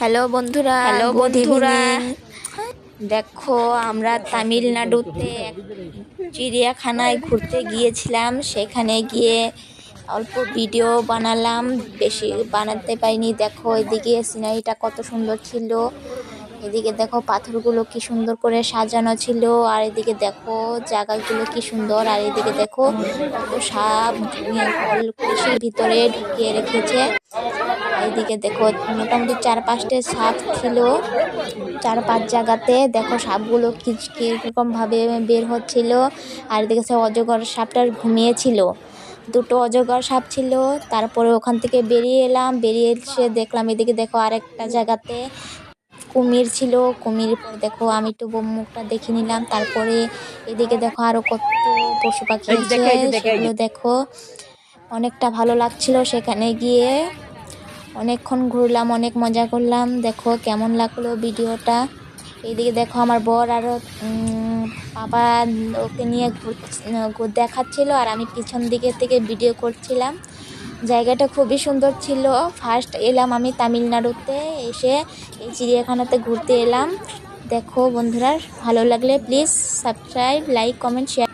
Hello বন্ধুরা hello বন্ধুরা দেখো আমরা তামিলনাড়ুতে চিড়িয়াখানায় ঘুরতে গিয়েছিলাম। সেখানে গিয়ে অল্প ভিডিও বানালাম। বেশি বানাতে পারিনি। দেখো এদিকে সিনারিটা কত সুন্দর ছিল। এদিকে দেখো পাথরগুলো কি সুন্দর করে সাজানো ছিল। আর এদিকে দেখো জায়গাগুলো কি সুন্দর। আর এদিকে দেখো কত সাপ কলসির ভিতরে ঢুকিয়ে রেখেছে। এইদিকে দেখো মোটামুটি চার পাঁচটা সাপ ছিল চার পাঁচ জায়গাতে দেখো সাপগুলো কি কীরকম ভাবে বের হচ্ছিল। আর এদিকে সে অজগর সাপটার ঘুমিয়েছিল। দুটো অজগর সাপ ছিল তারপরে ওখান থেকে বেরিয়ে এলাম বেরিয়ে এসে দেখলাম এদিকে দেখো আরেকটা জায়গাতে কুমির ছিল। কুমির পর দেখো আমি একটু মুখটা দেখে নিলাম তারপরে এদিকে দেখো আরও কত পশু পাখি আছে। সেগুলো দেখো। অনেকটা ভালো লাগছিল সেখানে গিয়ে। অনেকক্ষণ ঘুরলাম, অনেক মজা করলাম। দেখো কেমন লাগল ভিডিওটা। এইদিকে দেখো আমার বর আরও বাবা ওকে নিয়ে ঘুর দেখাচ্ছিল আর আমি পিছন দিকে থেকে ভিডিও করছিলাম। জায়গাটা খুবই সুন্দর ছিল। ফার্স্ট এলাম আমি তামিলনাড়ুতে, এসে এই চিড়িয়াখানাতে ঘুরতে এলাম। দেখো বন্ধুরা, ভালো লাগলে please subscribe like comment share